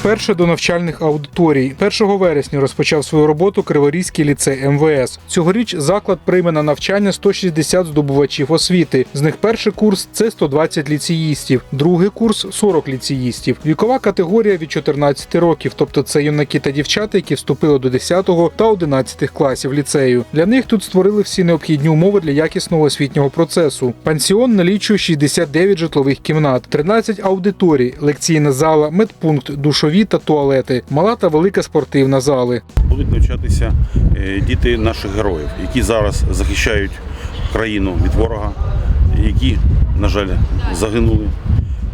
Вперше до навчальних аудиторій 1 вересня розпочав свою роботу Криворізький ліцей МВС. Цьогоріч заклад прийме на навчання 160 здобувачів освіти. З них перший курс це 120 ліцеїстів, другий курс 40 ліцеїстів. Вікова категорія від 14 років, тобто це юнаки та дівчата, які вступили до 10 та 11 класів ліцею. Для них тут створили всі необхідні умови для якісного освітнього процесу. Пансіон налічує 69 житлових кімнат, 13 аудиторій, лекційна зала, медпункт, душові та туалети, мала та велика спортивна зали. Будуть навчатися е, діти наших героїв, які зараз захищають країну від ворога, які, на жаль, загинули.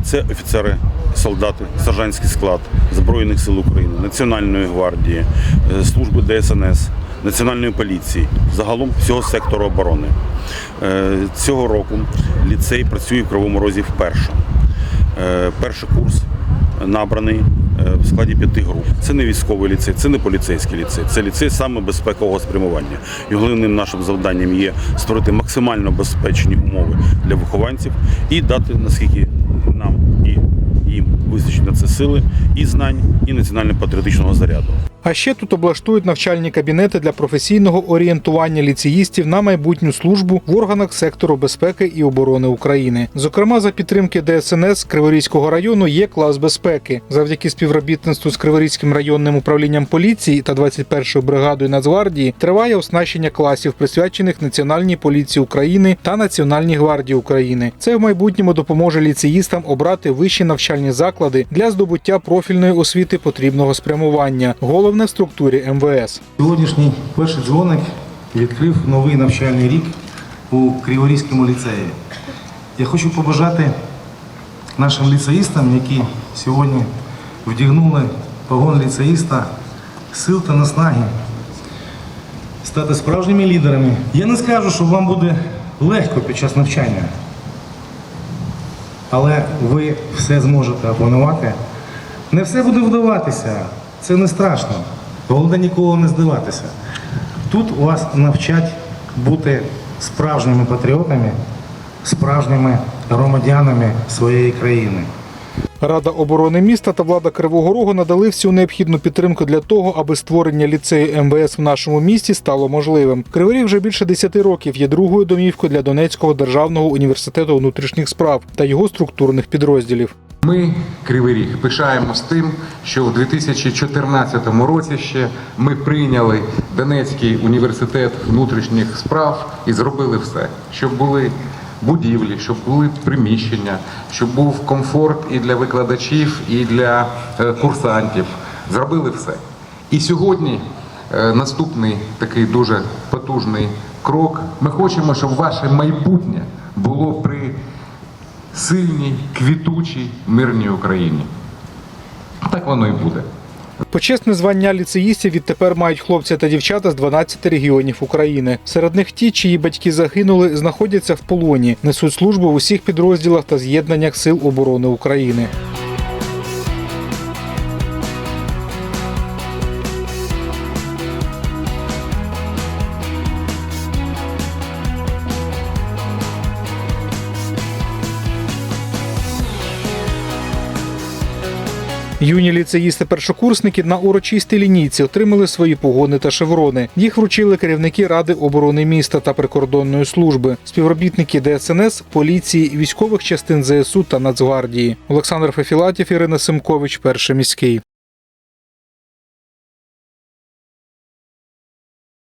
Це офіцери, солдати, сержантський склад Збройних сил України, Національної гвардії, е, служби ДСНС, Національної поліції, загалом всього сектору оборони. Е, Цього року ліцей працює в Кривому Розі вперше. Перший курс набраний в складі п'яти груп. Це не військовий ліцей, це не поліцейський ліцей, це ліцей саме безпекового спрямування. І головним нашим завданням є створити максимально безпечні умови для вихованців і дати наскільки нам і їм вистачить на це сили і знань, і національно-патріотичного заряду. А ще тут облаштують навчальні кабінети для професійного орієнтування ліцеїстів на майбутню службу в органах сектору безпеки і оборони України. Зокрема, за підтримки ДСНС Криворізького району є клас безпеки. Завдяки співробітництву з Криворізьким районним управлінням поліції та 21-ю бригадою Нацгвардії триває оснащення класів, присвячених Національній поліції України та Національній гвардії України. Це в майбутньому допоможе ліцеїстам обрати вищі навчальні заклади для здобуття профільної освіти потрібного спрямування. Головне в структурі МВС. Сьогоднішній перший дзвоник відкрив новий навчальний рік у Криворізькому ліцеї. Я хочу побажати нашим ліцеїстам, які сьогодні вдягнули погон ліцеїста, сил та наснаги, стати справжніми лідерами. Я не скажу, що вам буде легко під час навчання, але ви все зможете опанувати. Не все буде вдаватися, це не страшно. Головне ніколи не здаватися. Тут вас навчать бути справжніми патріотами, справжніми громадянами своєї країни. Рада оборони міста та влада Кривого Рогу надали всю необхідну підтримку для того, аби створення ліцею МВС в нашому місті стало можливим. Кривий вже більше 10 років є другою домівкою для Донецького державного університету внутрішніх справ та його структурних підрозділів. Ми, Кривий Ріг, пишаємось тим, що у 2014 році ще ми прийняли Донецький університет внутрішніх справ і зробили все, щоб були будівлі, щоб були приміщення, щоб був комфорт і для викладачів, і для е, курсантів. Зробили все. І сьогодні е, наступний такий дуже потужний крок. Ми хочемо, щоб ваше майбутнє було при сильній, квітучій, мирній Україні. Так воно і буде. Почесне звання ліцеїстів відтепер мають хлопці та дівчата з 12 регіонів України. Серед них ті, чиї батьки загинули, знаходяться в полоні, несуть службу в усіх підрозділах та з'єднаннях сил оборони України. Юні ліцеїсти-першокурсники на урочистій лінійці отримали свої погони та шеврони. Їх вручили керівники Ради оборони міста та прикордонної служби, співробітники ДСНС, поліції, військових частин ЗСУ та Нацгвардії. Олександр Фефілатів, Ірина Семкович, перший міський.